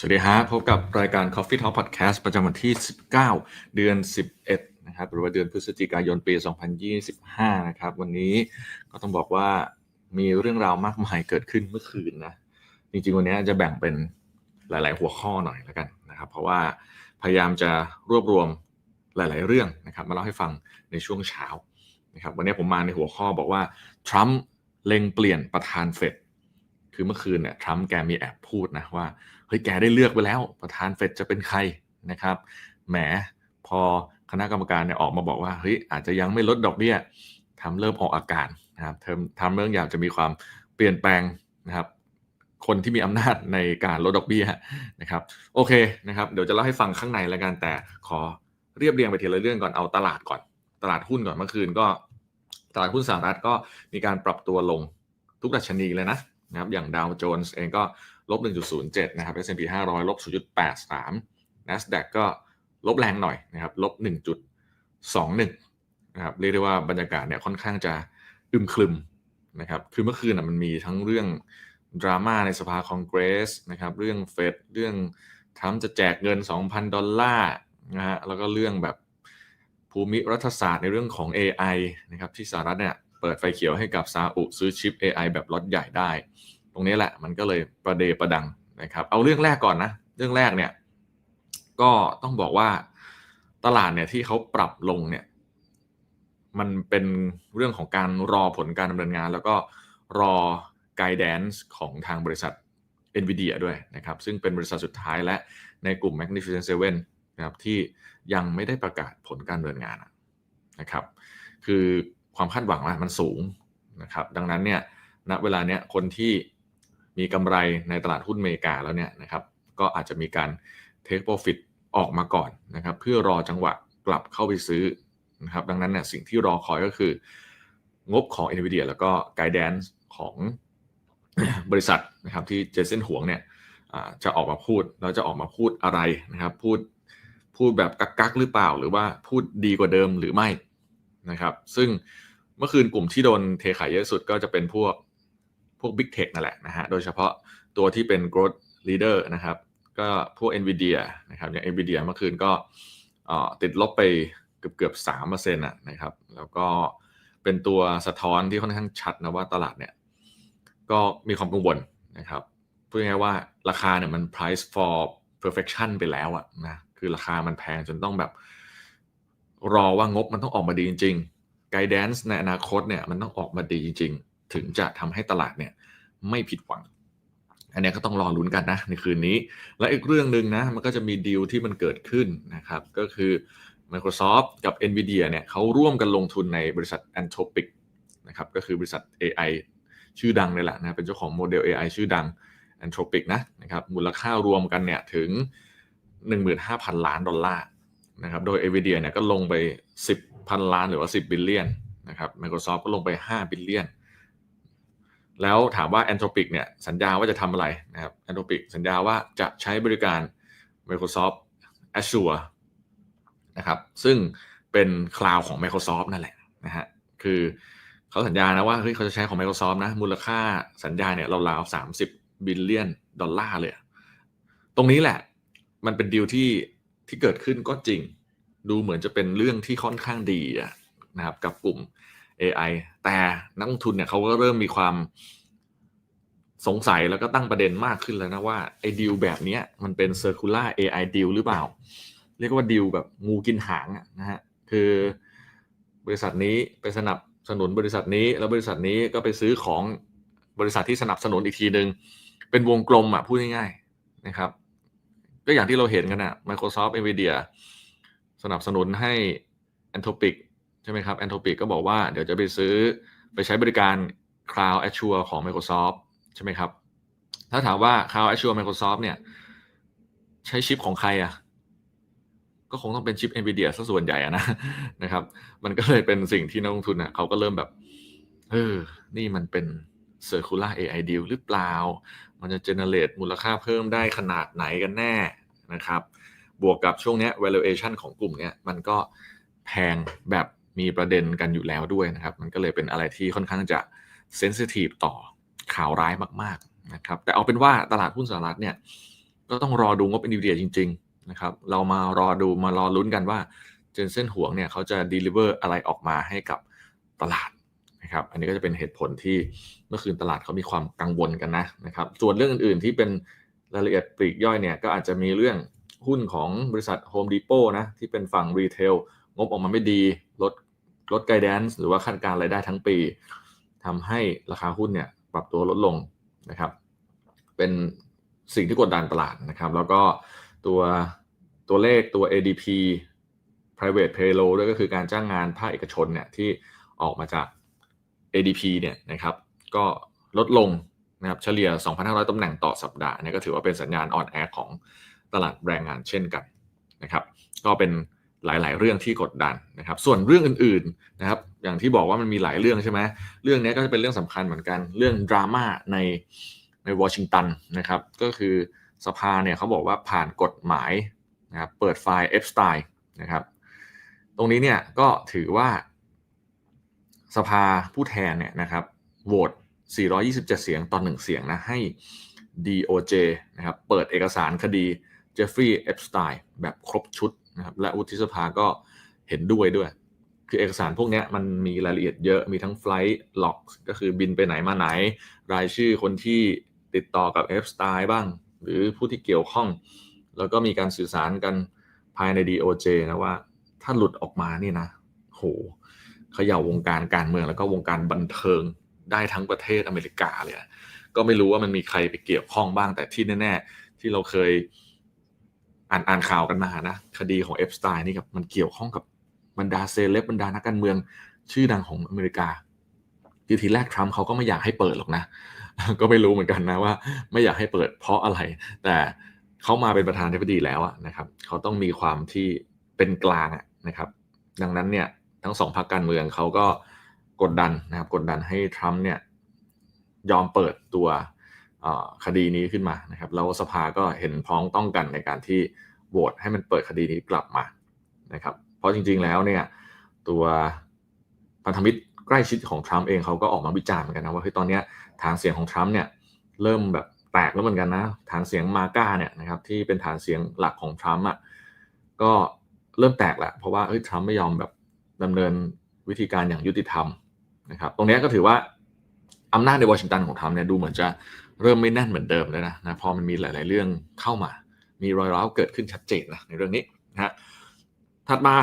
สวัสดีฮะพบกับรายการ Coffee Talk Podcast ประจำวันที่ 19 เดือน 11 นะครับ หรือว่าเดือนพฤศจิกายนปี 2025 นะครับ วันนี้ก็ต้องบอกว่ามีเรื่องราวมากมายเกิดขึ้นเมื่อคืนนะ จริง ๆ วันนี้จะแบ่งเป็นหลาย ๆ หัวข้อหน่อยแล้วกันนะครับ เพราะว่าพยายามจะรวบรวมหลาย ๆ เรื่องนะครับ มาเล่าให้ฟังในช่วงเช้านะครับ วันนี้ผมมาในหัวข้อบอกว่าทรัมป์เล็งเปลี่ยนประธานเฟด คือเมื่อคืนเนี่ยทรัมป์แกมีแอบพูดนะว่าเฮ้ยแกได้เลือกไปแล้วประธานเฟดจะเป็นใครนะครับแหมพอคณะกรรมการเนี่ยออกมาบอกว่าเฮ้ยอาจจะยังไม่ลดดอกเบี้ยทำเริ่มออกอาการนะครับเทมทำเรื่องอยากจะมีความเปลี่ยนแปลงนะครับคนที่มีอำนาจในการลดดอกเบี้ยนะครับโอเคนะครับเดี๋ยวจะเล่าให้ฟังข้างในแล้วกันแต่ขอเรียบเรียงไปทีละเรื่องก่อนเอาตลาดก่อน ตลาดหุ้นก่อนเมื่อคืนก็ ตลาดหุ้นสหรัฐก็มีการปรับตัวลงทุกดัชนีเลยนะ นะครับอย่างดาวโจนส์เองก็ลบ 1.07 นะครับ S&P 500 ลบ 0.83 NASDAQ ก็ลบแรงหน่อยนะครับ ลบ 1.21 นะครับ เรียกได้ว่าบรรยากาศเนี่ยค่อนข้างจะอึมครึมนะครับ คือเมื่อคืนนะมันมีทั้งเรื่องดราม่าในสภาคองเกรสนะครับ เรื่องเฟด เรื่องทรัมป์จะแจกเงิน 2,000 ดอลลาร์นะฮะ แล้วก็เรื่องแบบภูมิรัฐศาสตร์ในเรื่องของ AI นะครับที่สหรัฐเนี่ย เปิดไฟเขียวให้กับซาอุซื้อชิป AI แบบล็อตใหญ่ได้ ตรงนี้แหละมันก็เลยประเดประดังนะครับ เอาเรื่องแรกก่อนนะ เรื่องแรกเนี่ยก็ต้องบอกว่าตลาดเนี่ยที่เขาปรับลงเนี่ยมันเป็นเรื่องของการรอผลการดำเนินงาน แล้วก็รอ guidance ของทางบริษัท NVIDIA ด้วยนะครับ ซึ่งเป็นบริษัทสุดท้ายและในกลุ่ม Magnificent Seven นะครับที่ยังไม่ได้ประกาศผลการดำเนินงานนะครับ คือ ความคาดหวังมันสูงนะครับ ดังนั้นเนี่ยณเวลาเนี้ยคนที่มีกำไรในตลาดหุ้นอเมริกาแล้วเนี่ยนะครับ ก็อาจจะมีการ take profit ออกมาก่อนนะครับ เพื่อรอจังหวะกลับเข้าไปซื้อนะครับ ดังนั้นเนี่ยสิ่งที่รอคอยก็คือ งบของ NVIDIA แล้วก็ guidance ของบริษัทนะครับที่เจสันหวงเนี่ยจะออกมาพูดแล้วจะออกมาพูดอะไรนะครับ พูดพูดแบบกักๆหรือเปล่า หรือว่าพูดดีกว่าเดิมหรือไม่นะครับ ซึ่ง เมื่อคืนกลุ่มที่โดนเทขายเยอะสุดก็จะเป็นพวกพวก Big Tech นั่นแหละนะฮะ โดยเฉพาะตัวที่เป็น growth leader นะครับ ก็พวก Nvidia นะครับอย่าง Nvidia เมื่อคืนก็ติดลบไปเกือบเกือบสามเปอร์เซ็นต์นะครับ แล้วก็เป็นตัวสะท้อนที่ค่อนข้างชัดนะว่าตลาดเนี่ย ก็มีความกังวลนะครับพูดง่ายๆว่าราคาเนี่ยมัน price for perfection ไปแล้วอะนะคือราคามันแพงจนต้องแบบ รอว่างบมันต้องออกมาดีจริง ๆ guidance ในอนาคตเนี่ยมันต้องออกมาดีจริง ๆ ถึงจะทำให้ตลาดเนี่ยไม่ผิดหวัง อันนี้ก็ต้องรอลุ้นกันนะในคืนนี้ และอีกเรื่องหนึ่งนะมันก็จะมีดีลที่มันเกิดขึ้นนะครับ ก็คือ Microsoft กับ Nvidia เนี่ยเขาร่วมกันลงทุนในบริษัท Anthropic นะครับก็คือบริษัท AI ชื่อดังเลยแหละนะเป็นเจ้าของโมเดล AI ชื่อดัง Anthropic นะนะครับมูลค่ารวมกันเนี่ยถึง 15,000 ล้านดอลลาร์ นะครับ โดย Nvidia เนี่ยก็ลงไป 10 พันล้านหรือว่า 10 บิลเลียนนะครับ Microsoft ก็ลงไป 5 บิลเลียน แล้วถามว่า Anthropic เนี่ยสัญญาว่าจะทำอะไรนะครับ Anthropic สัญญาว่าจะใช้บริการ Microsoft Azure นะครับซึ่งเป็นคลาวของ Microsoft นั่นแหละนะฮะคือเขาสัญญานะว่าเฮ้ยเขาจะใช้ของ Microsoft นะมูลค่าสัญญาเนี่ยราวๆ30บิลเลียนดอลลาร์เลย ตรงนี้แหละมันเป็นดีลที่ ที่เกิดขึ้นก็จริง ดูเหมือนจะเป็นเรื่องที่ค่อนข้างดีนะครับ กับกลุ่ม AI แต่นักลงทุนเนี่ยเขาก็เริ่มมีความสงสัยแล้วก็ตั้งประเด็นมากขึ้นแล้วนะว่าไอ้ดีลแบบนี้มันเป็น circular AI deal หรือเปล่า เรียกว่าดีลแบบงูกินหางนะฮะคือบริษัทนี้ไปสนับสนุนบริษัทนี้ แล้วบริษัทนี้ก็ไปซื้อของบริษัทที่สนับสนุนอีกทีหนึ่งเป็นวงกลมอะพูดง่ายๆนะครับ ก็อย่างที่เราเห็นกันอะ Microsoft Nvidia สนับสนุนให้ Anthropic ใช่ไหมครับ Anthropic ก็บอกว่าเดี๋ยวจะไปซื้อไปใช้บริการ Cloud Azure ของ Microsoft ใช่ไหมครับ ถ้าถามว่า Cloud Azure Microsoft เนี่ย ใช้ชิปของใครอะก็คงต้องเป็นชิป NVIDIA ซะส่วนใหญ่นะนะครับ มันก็เลยเป็นสิ่งที่นักลงทุนอะเขาก็เริ่มแบบ เออ นี่มันเป็น circular AI deal หรือเปล่า มันจะ generate มูลค่าเพิ่มได้ขนาดไหนกันแน่ นะครับ บวกกับช่วงนี้ valuation ของกลุ่มเนี้ยมันก็แพงแบบมีประเด็นกันอยู่แล้วด้วยนะครับ มันก็เลยเป็นอะไรที่ค่อนข้างจะ sensitive ต่อข่าวร้ายมากๆนะครับแต่เอาเป็นว่าตลาดหุ้นสหรัฐเนี่ยก็ต้องรอดูงบ NVIDIA จริง ๆนะครับ เรามารอดูมารอลุ้นกันว่าเจนเซนห่วงเนี่ยเขาจะ deliver อะไรออกมาให้กับตลาดนะครับ อันนี้ก็จะเป็นเหตุผลที่เมื่อคืนตลาดเขามีความกังวลกันนะนะครับ ส่วนเรื่องอื่นๆที่เป็น รายละเอียดปลีกย่อยเนี่ยก็อาจจะมีเรื่องหุ้นของบริษัท Home Depot นะที่เป็นฝั่งรีเทลงบออกมาไม่ดี ลดลดไกด์แดนซ์หรือว่าคาดการรายได้ทั้งปีทำให้ราคาหุ้นเนี่ยปรับตัวลดลงนะครับ เป็นสิ่งที่กดดันตลาดนะครับ แล้วก็ตัวตัวเลขตัว ADP private payroll ด้วยก็คือการจ้างงานภาคเอกชนเนี่ยที่ออกมาจาก ADP เนี่ยนะครับ ก็ลดลง นะครับเฉลี่ย 2,500ตำแหน่งต่อสัปดาห์เนี่ยก็ถือว่าเป็นสัญญาณอ่อนแอของตลาดแรงงานเช่นกันนะครับ ก็เป็นหลาย ๆ เรื่องที่กดดันนะครับ ส่วนเรื่องอื่น ๆ นะครับ อย่างที่บอกว่ามันมีหลายเรื่องใช่ไหมเรื่องนี้ก็จะเป็นเรื่องสำคัญเหมือนกัน เรื่องดราม่าในในวอชิงตันนะครับ ก็คือสภาเนี่ยเขาบอกว่าผ่านกฎหมายนะครับเปิดไฟล์ F style นะครับ ตรงนี้เนี่ยก็ถือว่าสภาผู้แทนเนี่ยนะครับโหวต 427 เสียงต่อ1เสียงนะให้ DOJ นะครับเปิดเอกสารคดีเจฟฟรีย์เอฟสไตน์แบบครบชุดนะครับและวุฒิสภาก็เห็นด้วยด้วย คือเอกสารพวกนี้มันมีรายละเอียดเยอะมีทั้งไฟล์ล็อกก็คือบินไปไหนมาไหน รายชื่อคนที่ติดต่อกับ F Style บ้าง หรือผู้ที่เกี่ยวข้อง แล้วก็มีการสื่อสารกันภายใน DOJ นะว่า ถ้าหลุดออกมานี่นะโหเขย่าวงการการเมืองแล้วก็วงการบันเทิง ได้ทั้งประเทศอเมริกาเลยก็ไม่รู้ว่ามันมีใครไปเกี่ยวข้องบ้าง แต่ที่แน่ๆที่เราเคยอ่านอ่านข่าวกันมานะคดีของเอฟสไตน์นี่กับมันเกี่ยวข้องกับบรรดาเซเลบบรรดานักการเมืองชื่อดังของอเมริกาคือทีแรกทรัมป์เขาก็ไม่อยากให้เปิดหรอกนะ ก็ไม่รู้เหมือนกันนะว่า ไม่อยากให้เปิดเพราะอะไร แต่เขามาเป็นประธานธิบดีแล้วนะครับ เขาต้องมีความที่เป็นกลางนะครับ ดังนั้นเนี่ยทั้งสองพรรคการเมืองเขาก็ กดดันนะครับกดดันให้ทรัมป์เนี่ยยอมเปิดตัวคดีนี้ขึ้นมานะครับแล้วสภาก็เห็นพ้องต้องกันในการที่โหวตให้มันเปิดคดีนี้กลับมานะครับเพราะจริงๆแล้วเนี่ยตัวพันธมิตรใกล้ชิดของทรัมป์เองเขาก็ออกมาวิจารณ์เหมือนกันนะว่าเฮ้ยตอนนี้ฐานเสียงของทรัมป์เนี่ยเริ่มแบบแตกแล้วเหมือนกันนะฐานเสียงมาก้าเนี่ยนะครับที่เป็นฐานเสียงหลักของทรัมป์อะก็เริ่มแตกแหละเพราะว่าเฮ้ยทรัมป์ไม่ยอมแบบดำเนินวิธีการอย่างยุติธรรม นะครับตรงนี้ก็ถือว่าอำนาจในวอชิงตันของทรัมป์เนี่ยดูเหมือนจะเริ่มไม่แน่นเหมือนเดิมเลยนะนะพอมันมีหลาย ๆ เรื่องเข้ามา มีรอยร้าวเกิดขึ้นชัดเจนนะในเรื่องนี้นะฮะถัดมา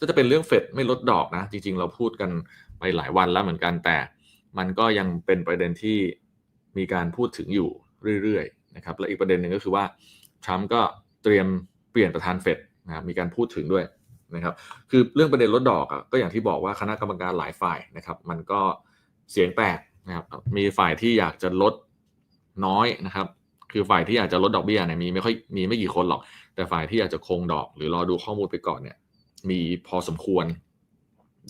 ก็จะเป็นเรื่องเฟดไม่ลดดอกนะ จริง ๆ เราพูดกันไปหลายวันแล้วเหมือนกันแต่มันก็ยังเป็นประเด็นที่มีการพูดถึงอยู่เรื่อย ๆ นะครับ และอีกประเด็นหนึ่งก็คือว่าทรัมป์ก็เตรียมเปลี่ยนประธานเฟดนะมีการพูดถึงด้วย นะครับ คือเรื่องประเด็นลดดอกอะก็อย่างที่บอกว่าคณะกรรมการหลายฝ่ายนะครับ มันก็เสียงแตกนะครับ มีฝ่ายที่อยากจะลดน้อยนะครับ คือฝ่ายที่อยากจะลดดอกเบี้ยเนี่ยมีไม่ค่อยมีไม่กี่คนหรอก แต่ฝ่ายที่อยากจะคงดอก หรือรอดูข้อมูลไปก่อนเนี่ย มีพอสมควร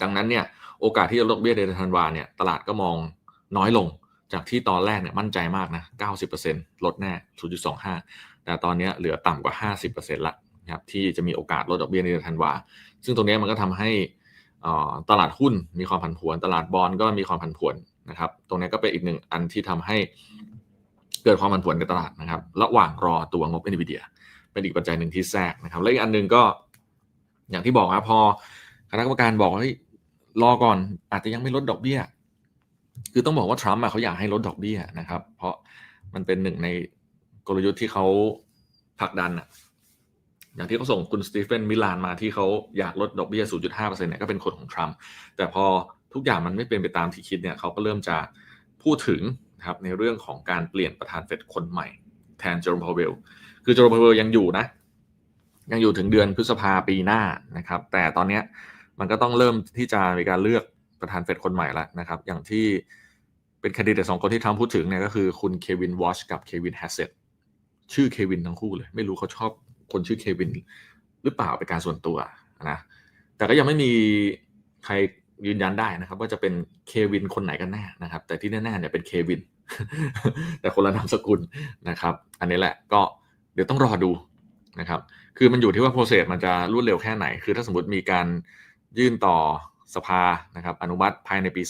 ดังนั้นเนี่ยโอกาสที่จะลดเบี้ยเดือนธันวาเนี่ยตลาดก็มองน้อยลงจากที่ตอนแรกเนี่ยมั่นใจมากนะ 90%ลดแน่ 0.25 แต่ตอนนี้เหลือต่ำกว่า 50%ละ นะครับที่จะมีโอกาสลดดอกเบี้ยในเดือนธันวาซึ่งตรงนี้มันก็ทำให้ตลาดหุ้นมีความผันผวน ตลาดบอลก็มีความผันผวนนะครับ ตรงนี้ก็เป็นอีกหนึ่งอันที่ทำให้เกิดความผันผวนในตลาดนะครับ ระหว่างรอตัวงบ NVIDIA เป็นอีกปัจจัยหนึ่งที่แทรกนะครับ และอีกอันหนึ่งก็อย่างที่บอกนะพอคณะกรรมการบอกเฮ้ยรอก่อนอาจจะยังไม่ลดดอกเบี้ย คือต้องบอกว่าทรัมป์เขาอยากให้ลดดอกเบี้ยนะครับ เพราะมันเป็นหนึ่งในกลยุทธ์ที่เขาผลักดัน อย่างที่เขาส่งคุณสตีเฟนมิลานมาที่เขาอยากลดดอกเบี้ย 0.5%เนี่ยก็เป็นคนของทรัมป์แต่พอทุกอย่างมันไม่เป็นไปตามที่คิดเนี่ยเขาก็เริ่มจะพูดถึงนะครับในเรื่องของการเปลี่ยนประธานเฟดคนใหม่ แทนเจอร์มพาวเวลคือเจอร์มพาวเวลยังอยู่นะ ยังอยู่ถึงเดือนพฤษภาปีหน้านะครับ แต่ตอนนี้มันก็ต้องเริ่มที่จะมีการเลือกประธานเฟดคนใหม่แล้วนะครับ อย่างที่เป็นคดีแต่สองคนที่ทำพูดถึงเนี่ยก็คือคุณเควินวอชกับเควินแฮสเซตชื่อเควินทั้งคู่เลย ไม่รู้เขาชอบ คนชื่อเควิน หรือเปล่าเป็นการส่วนตัวนะแต่ก็ยังไม่มีใครยืนยันได้นะครับ ว่าจะเป็นเควินคนไหนกันแน่นะครับ แต่ที่แน่ๆเนี่ยเป็นเควิน แต่คนละนามสกุลนะครับ อันนี้แหละก็เดี๋ยวต้องรอดูนะครับ คือมันอยู่ที่ว่าโปรเซสมันจะรวดเร็วแค่ไหน คือถ้าสมมติมีการยื่นต่อสภานะครับ อนุมัติภายในปี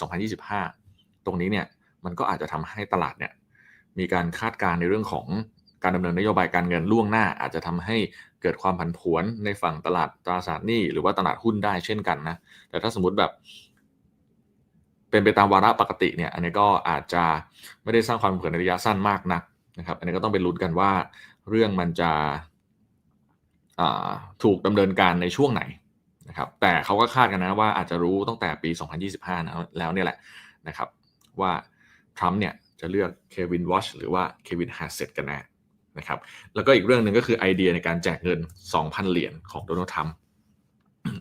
2025 ตรงนี้เนี่ยมันก็อาจจะทำให้ตลาดเนี่ยมีการคาดการณ์ในเรื่องของ การดำเนินนโยบายการเงินล่วงหน้า อาจจะทำให้เกิดความผันผวนในฝั่งตลาดตราสารหนี้หรือว่าตลาดหุ้นได้เช่นกันนะแต่ถ้าสมมติแบบเป็นไปตามวาระปกติเนี่ยอันนี้ก็อาจจะไม่ได้สร้างความผันผวนในระยะสั้นมากนักนะครับ อันนี้ก็ต้องไปลุ้นกันว่าเรื่องมันจะถูกดำเนินการในช่วงไหนนะครับแต่เขาก็คาดกันนะว่าอาจจะรู้ตั้งแต่ปี 2025 นะแล้วเนี่ยแหละนะครับว่าทรัมป์เนี่ยจะเลือกเควินวอชหรือว่าเควินแฮสเซตกันแน่ นะครับแล้วก็อีกเรื่องหนึ่งก็คือไอเดียในการแจกเงิน 2,000 เหรียญของโดนัลด์ทรัมป์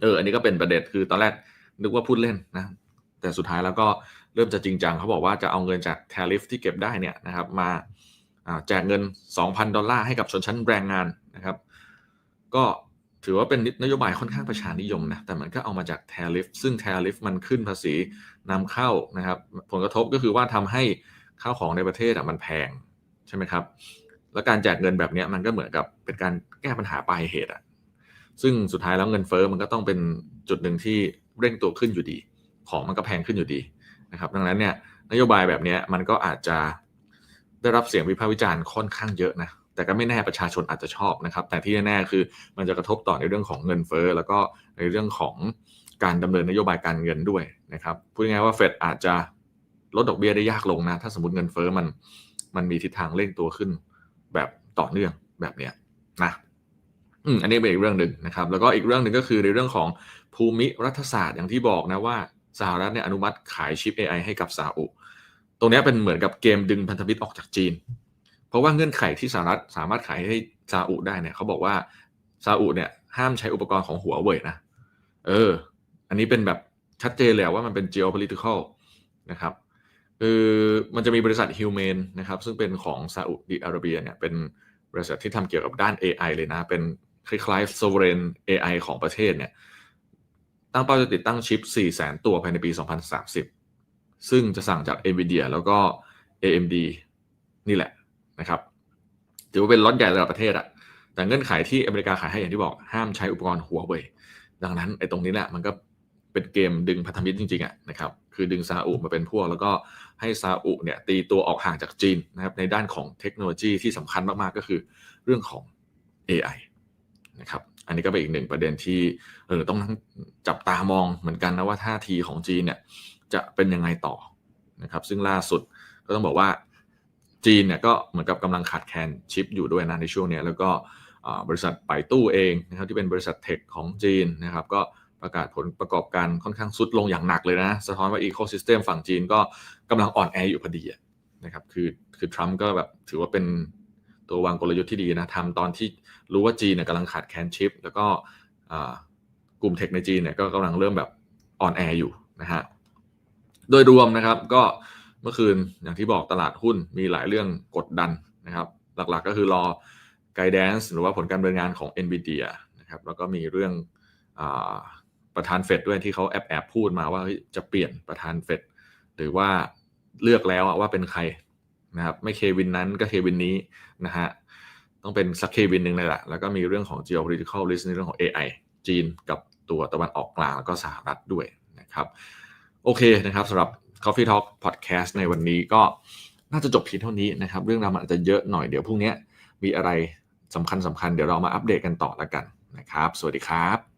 เอออันนี้ก็เป็นประเด็นคือตอนแรกนึกว่าพูดเล่นนะแต่สุดท้ายแล้วก็เริ่มจะจริงจังเขาบอกว่าจะเอาเงินจากแทริฟที่เก็บได้เนี่ยนะครับมาแจกเงิน 2,000 ดอลลาร์ให้กับชนชั้นแรงงานนะครับ ก็ถือว่าเป็นนโยบายค่อนข้างประชานิยมนะแต่มันก็เอามาจากแทริฟซึ่งแทริฟมันขึ้นภาษีนำเข้านะครับ ผลกระทบก็คือว่าทำให้ข้าวของในประเทศมันแพงใช่ไหมครับ แล้วการแจกเงินแบบนี้มันก็เหมือนกับเป็นการแก้ปัญหาปลายเหตุอะซึ่งสุดท้ายแล้วเงินเฟอ้อมันก็ต้องเป็นจุดหนึ่งที่เร่งตัวขึ้นอยู่ดี ของมันก็แพงขึ้นอยู่ดีนะครับ ดังนั้นเนี่ยนโยบายแบบนี้มันก็อาจจะได้รับเสียงวิพากษ์วิจารณ์ค่อนข้างเยอะนะแต่ก็ไม่แน่ประชาชนอาจจะชอบนะครับ แต่ที่แน่ๆคือมันจะกระทบต่อในเรื่องของเงินเฟ้อแล้วก็ในเรื่องของการดำเนินนโยบายการเงินด้วยนะครับพูดง่ายๆว่าเฟดอาจจะลดดอกเบี้ยได้ยากลงนะ ถ้าสมมติเงินเฟ้อมันมันมีทิศทางเร่งตัวขึ้น แบบต่อเนื่องแบบเนี้ยนะอืมอันนี้เป็นอีกเรื่องหนึ่งนะครับ แล้วก็อีกเรื่องหนึ่งก็คือในเรื่องของภูมิรัฐศาสตร์อย่างที่บอกนะว่าสหรัฐเนี่ยอนุมัติขายชิป AI ให้กับซาอุตรงนี้เป็นเหมือนกับเกมดึงพันธมิตรออกจากจีน เพราะว่าเงื่อนไขที่สหรัฐสามารถขายให้ซาอุได้เนี่ยเขาบอกว่าซาอุเนี่ยห้ามใช้อุปกรณ์ของหัวเว่ยนะ เออ อันนี้เป็นแบบชัดเจนเลยว่ามันเป็น geopolitical นะครับ คือมันจะมีบริษัทฮิวแมนนะครับซึ่งเป็นของซาอุดิอาระเบียเนี่ยเป็นบริษัทที่ทำเกี่ยวกับด้าน AI เลยนะ เป็นคล้ายๆ sovereign AI ของประเทศเนี่ยตั้งเป้าจะติดตั้งชิป4 0 0 0 0 0 ตัวภายในปี 2030 ซึ่งจะสั่งจาก NVIDIA แล้วก็ AMD นี่แหละนะครับถือว่าเป็นล็อตใหญ่ระดับประเทศอะแต่เงื่อนไขที่อเมริกาขายให้อย่างที่บอกห้ามใช้อุปกรณ์หัวเว่ยดังนั้นไอ้ตรงนี้แหละมันก็ เป็นเกมดึงพันธมิตรจริงๆอะนะครับคือดึงซาอุมาเป็นพวก แล้วก็ให้ซาอุเนี่ยตีตัวออกห่างจากจีนนะครับในด้านของเทคโนโลยีที่สำคัญมากๆก็คือเรื่องของ AI นะครับอันนี้ก็เป็นอีกหนึ่งประเด็นที่เออต้องจับตามองเหมือนกันนะว่าท่าทีของจีนเนี่ยจะเป็นยังไงต่อนะครับซึ่งล่าสุดก็ต้องบอกว่าจีนเนี่ยก็เหมือนกับกำลังขาดแคลนชิปอยู่ด้วยนะในช่วงนี้แล้วก็บริษัทไปตู้เองนะครับที่เป็นบริษัทเทคของจีนนะครับก็ ประกาศผลประกอบการค่อนข้างสุดลงอย่างหนักเลยนะ สะท้อนว่าอีโคซิสเต็มฝั่งจีนก็กำลังอ่อนแออยู่พอดีนะครับคือคือทรัมป์ก็แบบถือว่าเป็นตัววางกลยุทธ์ที่ดีนะทำตอนที่รู้ว่าจีนเนี่ยกำลังขาดแคลนชิป แล้วก็กลุ่มเทคในจีนเนี่ยก็กำลังเริ่มแบบอ่อนแออยู่นะฮะโดยรวมนะครับก็เมื่อคืนอย่างที่บอกตลาดหุ้นมีหลายเรื่องกดดันนะครับหลักๆก็คือรอไกด์แดนซ์หรือว่าผลการดำเนินงานของ NVIDIA นะครับแล้วก็มีเรื่องอ ประธานเฟดด้วยที่เขาแอบแอบพูดมาว่าจะเปลี่ยนประธานเฟดหรือว่าเลือกแล้วว่าเป็นใครนะครับไม่เควินนั้นก็เควินนี้นะฮะต้องเป็นสักเควินหนึ่งเลยแหละแล้วก็มีเรื่องของ geopolitical risk ในเรื่องของ AI จีนกับตัวตะวันออกกลางแล้วก็สหรัฐด้วยนะครับโอเคนะครับสำหรับ Coffee Talk Podcast ในวันนี้ก็น่าจะจบเพียงเท่านี้นะครับ เรื่องราวมันอาจจะเยอะหน่อยเดี๋ยวพรุ่งนี้มีอะไรสำคัญสำคัญเดี๋ยวเรามาอัปเดตกันต่อแล้วกันนะครับ สวัสดีครับ